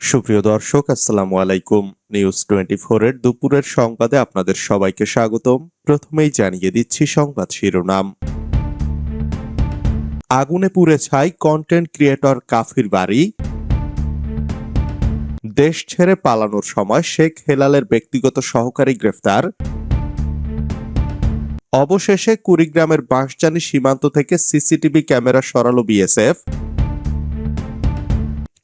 সুপ্রিয় দর্শক, আসসালামু আলাইকুম। নিউজ টোয়েন্টি এর দুপুরের সংবাদে আপনাদের সবাইকে স্বাগতম। প্রথমেই জানিয়ে দিচ্ছি সংবাদ শিরোনাম। আগুনে পুড়ে ছাই কন্টেন্ট ক্রিয়েটর কাফির বাড়ি। দেশ ছেড়ে পালানোর সময় শেখ হেলালের ব্যক্তিগত সহকারী গ্রেফতার। অবশেষে কুড়িগ্রামের বাঁশজানি সীমান্ত থেকে সিসিটিভি ক্যামেরা সরালো বিএসএফ।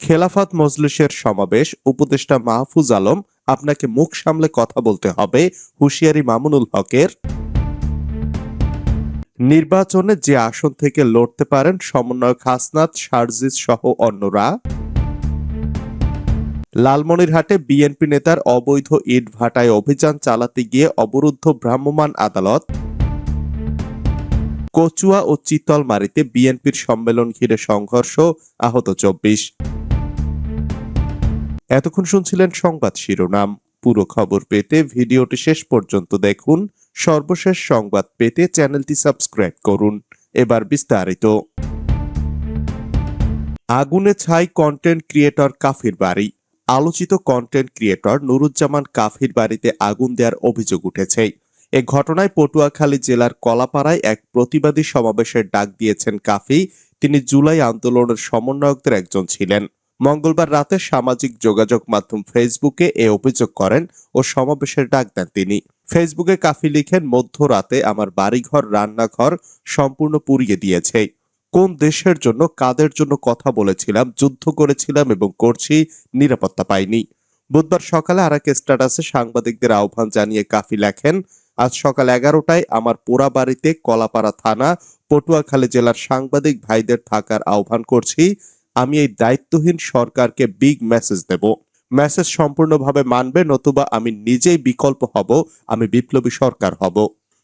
খেলাফত মজলিসের সমাবেশ, উপদেষ্টা মাহফুজ আলম আপনাকে মুখ সামলে কথা বলতে হবে হুঁশিয়ারি মামুনুল হকের। নির্বাচনে যে আসন থেকে লড়তে পারেন সমন্বয়ক হাসনাত শারজিজ সহ অন্যরা। লালমনিরহাটে বিএনপি নেতার অবৈধ ইট ভাটায় অভিযান চালাতে গিয়ে অবরুদ্ধ ভ্রাম্যমাণ আদালত। কচুয়া ও চিতলমারিতে বিএনপির সম্মেলন ঘিরে সংঘর্ষ, আহত চব্বিশ। এতক্ষণ শুনছিলেন সংবাদ শিরোনাম। পুরো খবর পেতে ভিডিওটি শেষ পর্যন্ত দেখুন। সর্বশেষ সংবাদ পেতে চ্যানেলটি সাবস্ক্রাইব করুন। এবার বিস্তারিত। আগুনে ছাই কন্টেন্ট ক্রিয়েটর কাফির বাড়ি। আলোচিত কন্টেন্ট ক্রিয়েটর নুরুজ্জামান কাফির বাড়িতে আগুন দেওয়ার অভিযোগ উঠেছে। এ ঘটনায় পটুয়াখালী জেলার কলাপাড়ায় এক প্রতিবাদী সমাবেশের ডাক দিয়েছেন কাফি। তিনি জুলাই আন্দোলনের সমন্বয়কদের একজন ছিলেন। মঙ্গলবার রাতে সামাজিক যোগাযোগ মাধ্যম ফেসবুকে এ অভিযোগ করেন ও সমাবেশের ডাক দেন তিনি। ফেসবুকে কাফি লিখেন, মধ্যরাতে আমার বাড়িঘর, রান্নাঘর সম্পূর্ণ পুড়িয়ে দিয়েছে। কোন দেশের জন্য, কাদের জন্য কথা বলেছিলাম, যুদ্ধ করেছিলাম এবং করছি, নিরাপত্তা পাইনি। বুধবার সকালে আর এক স্ট্যাটাসে সাংবাদিকদের আহ্বান জানিয়ে কাফি লেখেন, আজ সকাল এগারোটায় আমার পোড়া বাড়িতে কলাপাড়া থানা, পটুয়াখালী জেলার সাংবাদিক ভাইদের থাকার আহ্বান করছি। আমি এই দায়িত্বহীন সরকারকে বিগ মেসেজ দেব। মেসেজ সম্পূর্ণভাবে মানবে, নতুবা আমি নিজেই বিকল্প হব, আমি বিপ্লবী সরকার হব।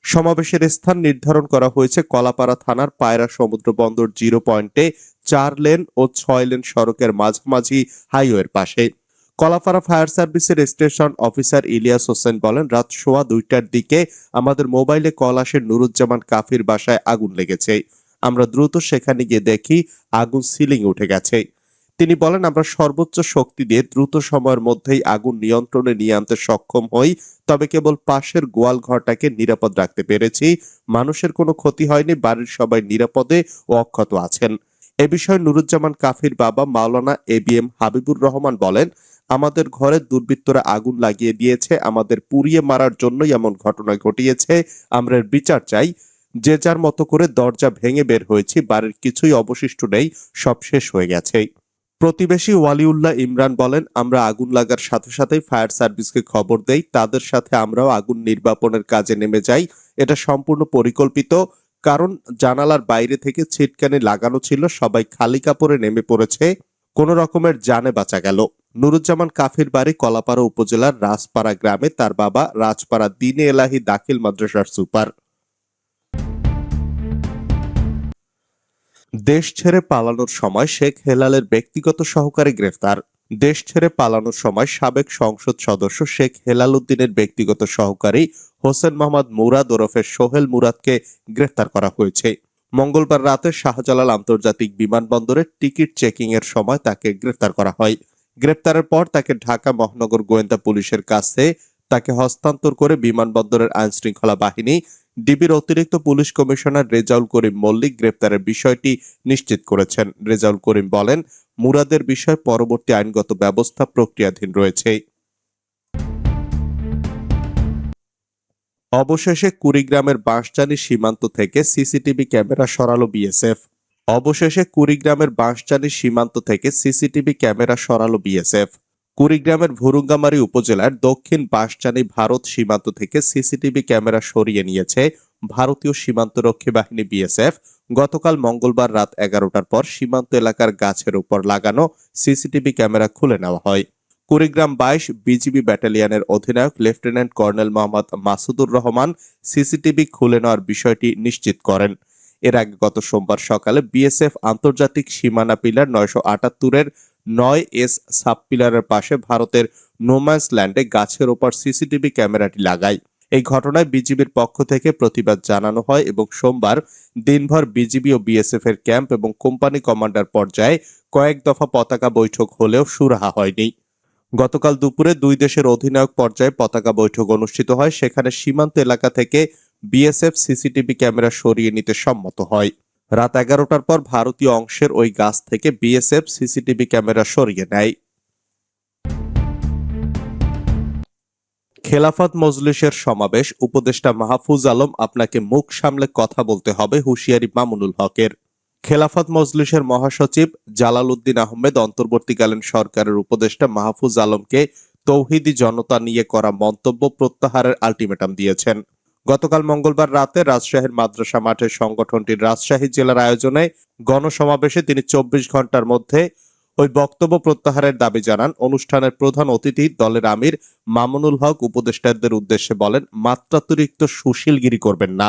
সমাবেশের স্থান নির্ধারণ করা হয়েছে কলাপাড়া থানার পায়রা সমুদ্র বন্দর জিরো পয়েন্টে চার লেন ও ছয় লেন সড়কের মাঝামাঝি হাইওয়ের পাশে। কলাপাড়া ফায়ার সার্ভিসের স্টেশন অফিসার ইলিয়াস হোসেন বলেন, রাত সোয়া দুইটার দিকে আমাদের মোবাইলে কল আসে নুরুজ্জামান কাফির বাসায় আগুন লেগেছে। আমরা দ্রুত সেখানে গিয়ে দেখি আগুন সিলিং উঠে গেছে। তিনি বলেন, আমরা সর্বোচ্চ শক্তি দিয়ে দ্রুত সময়ের মধ্যেই আগুন নিয়ন্ত্রণে নিয়ে আনতে সক্ষম হই, তবে কেবল পাশের গোয়াল ঘরটাকে নিরাপদ রাখতে পেরেছি। মানুষের কোনো ক্ষতি হয়নি, বাড়ির সবাই নিরাপদে ও অক্ষত আছেন। এ বিষয়ে নুরুজ্জামান কাফির বাবা মাওলানা A B M Habibur Rahman বলেন, আমাদের ঘরে দুর্বৃত্তরা আগুন লাগিয়ে দিয়েছে, আমাদের পুড়িয়ে মারার জন্যই এমন ঘটনা ঘটিয়েছে। আমরা বিচার চাই। যে যার মতো করে দরজা ভেঙে বের হয়েছি, বাড়ির কিছুই অবশিষ্ট নেই, সব শেষ হয়ে গেছে। প্রতিবেশী ওয়ালিউল্লাহ ইমরান বলেন, আমরা আগুন লাগার সাথে সাথেই ফায়ার সার্ভিসকে খবর দেই, তাদের সাথে আমরাও আগুন নির্বাপনের কাজে নেমে যাই। এটা সম্পূর্ণ পরিকল্পিত, কারণ জানালার বাইরে থেকে ছিটকানি লাগানো ছিল, সবাই খালি কাপড়ে নেমে পড়েছে। কোন রকমের জানে বাঁচা গেল। নুরুজ্জামান কাফির বাড়ি কলাপাড়া উপজেলার রাজপাড়া গ্রামে তার বাবা রাজপাড়া দিনে এলাহি দাখিল মাদ্রাসার সুপার। দেশ ছেড়ে পালানোর সময় শেখ হেলালের ব্যক্তিগত সহকারী গ্রেফতার। দেশ ছেড়ে পালানোর সময় সাবেক সংসদ সদস্য শেখ হেলাল উদ্দিনের ব্যক্তিগত সহকারী হোসেন মোহাম্মদ মুরাদ ওরফে সোহেল মুরাদকে গ্রেফতার করা হয়েছে। মঙ্গলবার রাতে শাহজালাল আন্তর্জাতিক বিমানবন্দরে টিকিট চেকিং এর সময় তাকে গ্রেফতার করা হয়। গ্রেপ্তারের পর তাকে ঢাকা মহানগর গোয়েন্দা পুলিশের কাছে তাকে হস্তান্তর করে বিমানবন্দরের আইন শৃঙ্খলা বাহিনী ডিবির অতিরিক্ত পুলিশ কমিশনার রেজাউল করিম মল্লিক গ্রেপ্তারের বিষয়টি নিশ্চিত করেছেন। রেজাউল করিম বলেন, মুরাদের বিষয়ে পরবর্তী আইনগত ব্যবস্থা প্রক্রিয়াধীন রয়েছে। অবশেষে কুড়িগ্রামের বাঁশজানি সীমান্ত থেকে সিসিটিভি ক্যামেরা সরালো বিএসএফ। অবশেষে কুড়িগ্রামের বাঁশজানি সীমান্ত থেকে সিসিটিভি ক্যামেরা সরালো বিএসএফ। কুড়িগ্রামের ভুরুঙ্গামারী উপজেলার দক্ষিণ বাঁশজানি ভারত সীমান্ত থেকে সিসিটিভি ক্যামেরা সরিয়ে নিয়েছে ভারতীয় সীমান্তরক্ষী বাহিনী বিএসএফ। গতকাল মঙ্গলবার রাত এগারোটার পর সীমান্ত এলাকার গাছের উপর লাগানো সিসিটিভি ক্যামেরা খুলে নেওয়া হয়। কুড়িগ্রাম বাইশ বিজিবি ব্যাটালিয়নের অধিনায়ক lieutenant colonel Mohammad Masudur Rahman CCTV খুলে নেওয়ার বিষয়টি নিশ্চিত করেন। এর আগে গত সোমবার সকালে বিএসএফ আন্তর্জাতিক সীমানা পিলার নয়শো আটাত্তরের নয় এস সাব পিলারের পাশে ভারতের নোম্যান্স ল্যান্ডে গাছের ওপর সিসিটিভি ক্যামেরাটি লাগায়। এই ঘটনায় বিজিবির পক্ষ থেকে প্রতিবাদ জানানো হয় এবং সোমবার দিনভর বিজিবি ও বিএসএফ এর ক্যাম্প এবং কোম্পানি কমান্ডার পর্যায়ে কয়েক দফা পতাকা বৈঠক হলেও সুরাহা হয়নি। গতকাল দুপুরে দুই দেশের অধিনায়ক পর্যায়ে পতাকা বৈঠক অনুষ্ঠিত হয়, সেখানে সীমান্ত এলাকা থেকে বিএসএফ সিসিটিভি ক্যামেরা সরিয়ে নিতে সম্মত হয়। রাত এগারোটার পর ভারতীয় অংশের ওই গাছ থেকে বিএসএফ সিসিটিভি ক্যামেরা সরিয়ে নেয়। খেলাফত মজলিসের সমাবেশ, উপদেষ্টা মাহফুজ আলম আপনাকে মুখ সামলে কথা বলতে হবে হুঁশিয়ারি মামুনুল হকের। খেলাফত মজলিসের মহাসচিব জালাল উদ্দিন আহমেদ অন্তর্বর্তীকালীন সরকারের উপদেষ্টা মাহফুজ আলমকে তৌহিদি জনতা নিয়ে করা মন্তব্য প্রত্যাহারের আলটিমেটাম দিয়েছেন। গতকাল মঙ্গলবার রাতে রাজশাহীর মাদ্রাসা মাঠে সংগঠনটির রাজশাহী জেলার আয়োজনে গণসমাবেশে তিনি চব্বিশ ঘণ্টার মধ্যে ওই বক্তব্য প্রত্যাহারের দাবি জানান। অনুষ্ঠানের প্রধান অতিথি দলের আমির মামুনুল হক উপদেষ্টাদের উদ্দেশ্যে বলেন, মাত্রাতিরিক্ত সুশীলগিরি করবেন না।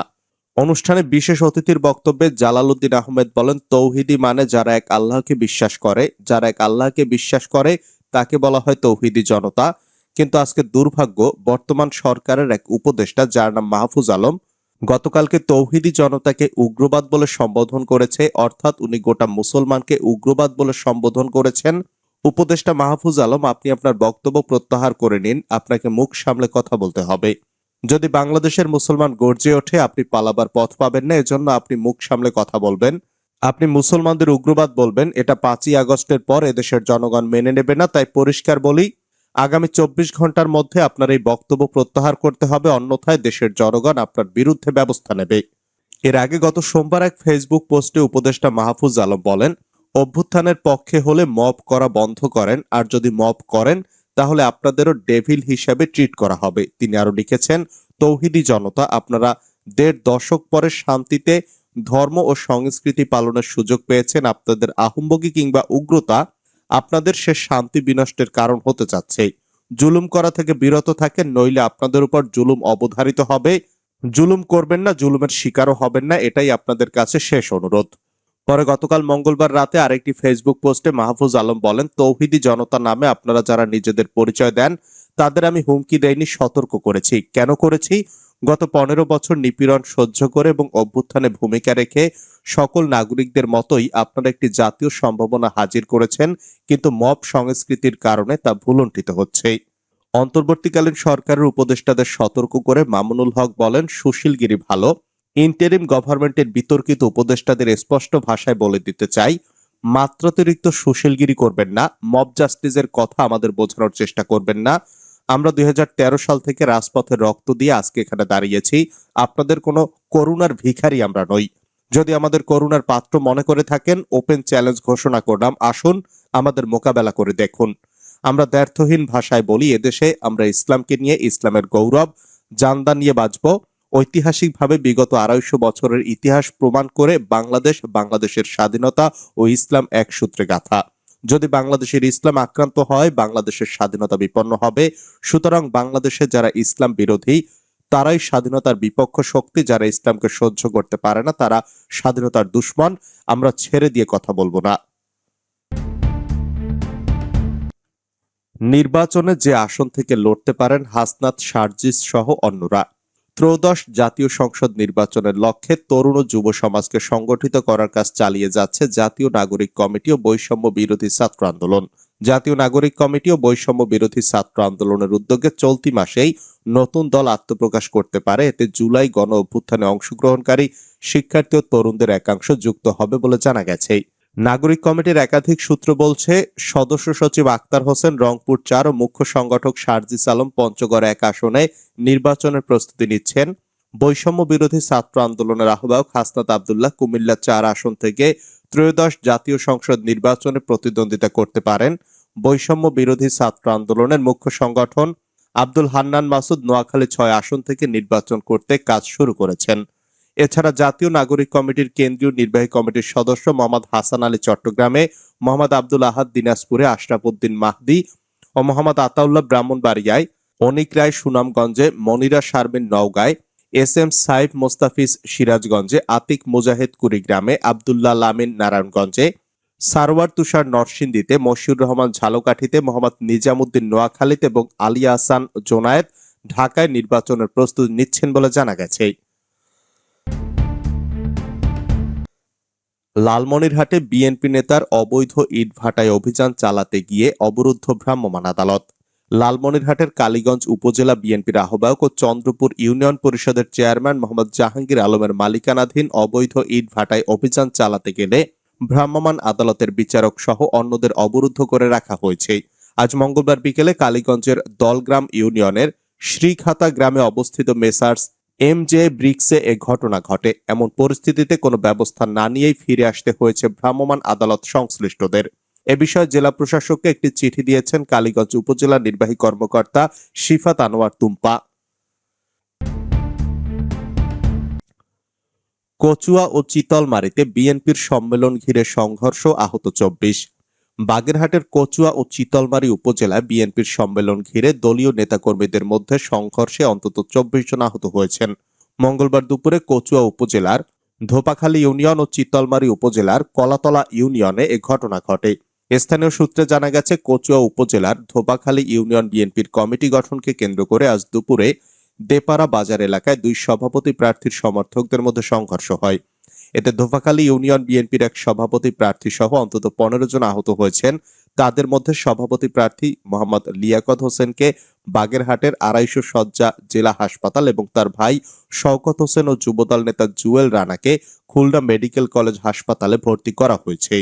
অনুষ্ঠানে বিশেষ অতিথির বক্তব্যে জালালউদ্দিন আহমেদ বলেন, তৌহিদি মানে যারা এক আল্লাহকে বিশ্বাস করে, যারা এক আল্লাহকে বিশ্বাস করে, তাকে বলা হয় তৌহিদি জনতা। কিন্তু আজকে দুর্ভাগ্য, বর্তমান সরকারের এক উপদেষ্টা, যার নাম মাহফুজ আলম, গতকালকে তৌহিদি জনতাকে উগ্রবাদ বলে সম্বোধন করেছে, অর্থাৎ উনি গোটা মুসলমানকে উগ্রবাদ বলে সম্বোধন করেছেন। উপদেষ্টা মাহফুজ আলম, আপনি আপনার বক্তব্য প্রত্যাহার করে নিন, আপনাকে মুখ সামলে কথা বলতে হবে। যদি বাংলাদেশের মুসলমান গর্জে ওঠে, আপনি পালাবার পথ পাবেন না, এজন্য আপনি মুখ সামলে কথা বলবেন। আপনি মুসলমানদের উগ্রবাদ বলবেন, এটা পাঁচই আগস্টের পর এদেশের জনগণ মেনে নেবে না, তাই পরিষ্কার বলি আগামী চব্বিশ ঘণ্টার মধ্যে আপনার এই বক্তব্য প্রত্যাহার করতে হবে, অন্যথায় দেশের জনগণ আপনার বিরুদ্ধে ব্যবস্থা নেবে। এর আগে গত সোমবার এক ফেসবুক পোস্টে উপদেষ্টা মাহফুজ আলম বলেন, অভ্যুত্থানের পক্ষে হলে মব করা বন্ধ করেন, আর যদি মব করেন, তাহলে আপনাদেরও ডেভিল হিসাবে ট্রিট করা হবে। তিনি আরও লিখেছেন, তৌহিদি জনতা, আপনারা দেড় দশক পরে শান্তিতে ধর্ম ও সংস্কৃতি পালনের সুযোগ পেয়েছেন, আপনাদের আহম্বগী কিংবা উগ্রতা আপনাদের সে শান্তি বিনষ্টের কারণ হতে যাচ্ছে। জুলুম করা থেকে বিরত থাকেন, নইলে আপনাদের উপর জুলুম অবধারিত হবে। জুলুম করবেন না, জুলুমের শিকারও হবেন না, এটাই আপনাদের কাছে শেষ অনুরোধ। পরে গতকাল মঙ্গলবার রাতে আরেকটি ফেসবুক পোস্টে মাহফুজ আলম বলেন, তৌহিদি জনতা নামে আপনারা যারা নিজেদের পরিচয় দেন, তাদের আমি হুমকি দেয়নি সতর্ক করেছি। কেন করেছি? গত পনেরো বছর নিপীড়ন সহ্য করে এবং অভ্যুত্থানে ভূমিকা রেখে সকল নাগরিকদের মতোই আপনারা একটি জাতীয় সম্ভাবনা হাজির করেছেন, কিন্তু মব সংস্কৃতির কারণে তা ভুলণ্ঠিত হচ্ছে। অন্তর্বর্তীকালীন সরকারের উপদেষ্টাদের সতর্ক করে মামুনুল হক বলেন সুশীলগিরি ভালো। ইন্টারিম গভর্নমেন্টের বিতর্কিত উপদেষ্টাদের স্পষ্ট ভাষায় বলে দিতে চাই, মাত্রাতিরিক্ত সুশীলগিরি করবেন না, মব জাস্টিসের কথা আমাদের বোঝানোর চেষ্টা করবেন না। আমরা দুই হাজার তেরো সাল থেকে রাজপথে রক্ত দিয়ে আজকে এখানে দাঁড়িয়েছি। আপনাদের কোনো করুণার ভিখারি আমরা নই। যদি আমাদের করুণার পাত্র মনে করে থাকেন, ওপেন চ্যালেঞ্জ ঘোষণা করলাম, আসুন আমাদের মোকাবেলা করে দেখুন। আমরা দ্ব্যর্থহীন ভাষায় বলি এদেশে, আমরা ইসলামকে নিয়ে ইসলামের গৌরব জান্দা নিয়ে বাঁচব। ঐতিহাসিকভাবে বিগত আড়াইশো বছরের ইতিহাস প্রমাণ করে বাংলাদেশ, বাংলাদেশের স্বাধীনতা ও ইসলাম এক সূত্রে গাথা। যদি বাংলাদেশের ইসলাম আক্রান্ত হয়, বাংলাদেশের স্বাধীনতা বিপন্ন হবে। সুতরাং বাংলাদেশে যারা ইসলাম বিরোধী তারাই স্বাধীনতার বিপক্ষ শক্তি যারা ইসলামকে সহ্য করতে পারে না, তারা স্বাধীনতার দুশ্মন। আমরা ছেড়ে দিয়ে কথা বলব না। নির্বাচনে যে আসন থেকে লড়তে পারেন হাসনাত, সার্জিস সহ অন্যরা। ত্রয়োদশ জাতীয় সংসদ নির্বাচনের লক্ষ্যে তরুণ ও যুব সমাজকে সংগঠিত করার কাজ চালিয়ে যাচ্ছে জাতীয় নাগরিক কমিটি ও বৈষম্য বিরোধী ছাত্র আন্দোলন। জাতীয় নাগরিক কমিটি ও বৈষম্য বিরোধী ছাত্র আন্দোলনের উদ্যোগে চলতি মাসেই নতুন দল আত্মপ্রকাশ করতে পারে। এতে জুলাই গণ অভ্যুত্থানে অংশগ্রহণকারী শিক্ষার্থী ও তরুণদের একাংশ যুক্ত হবে বলে জানা গেছে। নাগরিক কমিটির একাধিক সূত্র বলছে, সদস্য সচিব আক্তার হোসেন, রংপুর চার ও মুখ্য সংগঠক সার্জিস আলম পঞ্চগড় এক আসনে নির্বাচনের প্রস্তুতি নিচ্ছেন। বৈষম্য বিরোধী ছাত্র আন্দোলনের আহ্বায়ক হাসনাত আবদুল্লাহ কুমিল্লা চার আসন থেকে ত্রয়োদশ জাতীয় সংসদ নির্বাচনে প্রতিদ্বন্দ্বিতা করতে পারেন। বৈষম্য বিরোধী ছাত্র আন্দোলনের মুখ্য সংগঠন আব্দুল হান্নান মাসুদ নোয়াখালী ছয় আসন থেকে নির্বাচন করতে কাজ শুরু করেছেন। এছাড়া জাতীয় নাগরিক কমিটির কেন্দ্রীয় নির্বাহী কমিটির সদস্য মোহাম্মদ হাসান আলী চট্টগ্রামে মোহাম্মদ আব্দুল আহাদ দিনাজপুরে আশরাফ উদ্দিন মাহদি ও মোহাম্মদ আতাউল্লাহ ব্রাহ্মণবাড়িয়ায়, অনিক রায় সুনামগঞ্জে, মনিরা শারমিন নওগাঁয়, এস এম সাইফ মোস্তাফিজ সিরাজগঞ্জে, আতিক মুজাহিদ কুড়িগ্রামে, আবদুল্লাহ লামিন নারায়ণগঞ্জে সারওয়ার তুষার নরসিংদীতে মশিউর রহমান ঝালকাঠিতে, মোহাম্মদ নিজামুদ্দিন নোয়াখালীতে এবং আলী আহসান জোনায়েত ঢাকায় নির্বাচনের প্রস্তুতি নিচ্ছেন বলে জানা গেছে। লালমনিরহাটে বিএনপি নেতার অবৈধ ইটভাটায় অভিযান চালাতে গিয়ে অবরুদ্ধ ভ্রাম্যমাণ আদালত। লালমনিরহাটের কালীগঞ্জ উপজেলা বিএনপির আহ্বায়ক ও চন্দ্রপুর ইউনিয়ন পরিষদের চেয়ারম্যান মোহাম্মদ জাহাঙ্গীর আলমের মালিকানাধীন অবৈধ ইটভাটায় অভিযান চালাতে গেলে ভ্রাম্যমাণ আদালতের বিচারক সহ অন্যদের অবরুদ্ধ করে রাখা হয়েছে। আজ মঙ্গলবার বিকেলে কালীগঞ্জের দলগ্রাম ইউনিয়নের শ্রীখাতা গ্রামে অবস্থিত মেসার্স এম জে ব্রিক্সে এ ঘটনা ঘটে। এমন পরিস্থিতিতে কোনো ব্যবস্থা না নিয়েই ফিরে আসতে হয়েছে ভ্রাম্যমাণ আদালত সংশ্লিষ্টদের। এ বিষয়ে জেলা প্রশাসককে একটি চিঠি দিয়েছেন কালীগঞ্জ উপজেলা নির্বাহী কর্মকর্তা শিফাত আনোয়ার তুম্পা। কচুয়া ও চিতলমারিতে বিএনপির সম্মেলন ঘিরে সংঘর্ষ আহত চব্বিশ। বাগেরহাটের কচুয়া ও চিতলমারি উপজেলায় বিএনপির সম্মেলন ঘিরে দলীয় নেতাকর্মীদের মধ্যে সংঘর্ষে অন্তত চব্বিশ জন আহত হয়েছেন। মঙ্গলবার দুপুরে কচুয়া উপজেলার ধোপাখালী ইউনিয়ন ও চিতলমারি উপজেলার কলাতলা ইউনিয়নে এ ঘটনা ঘটে। স্থানীয় সূত্রে জানা গেছে, কচুয়া উপজেলার ধোপাখালী ইউনিয়ন বিএনপির কমিটি গঠনকে কেন্দ্র করে আজ দুপুরে দেপাড়া বাজার এলাকায় দুই সভাপতি প্রার্থীর সমর্থকদের মধ্যে সংঘর্ষ হয়। এতে ধোপাখালী ইউনিয়ন বিএনপির এক সভাপতি প্রার্থী সহ অন্তত পনেরো জন আহত হয়েছেন। তাদের মধ্যে সভাপতি প্রার্থী মোহাম্মদ লিয়াকত হোসেনকে বাগেরহাটের আড়াইশো শয্যা জেলা হাসপাতাল এবং তার ভাই শওকত হোসেন ও যুবদল নেতা জুয়েল রানাকে খুলনা মেডিকেল কলেজ হাসপাতালে ভর্তি করা হয়েছে।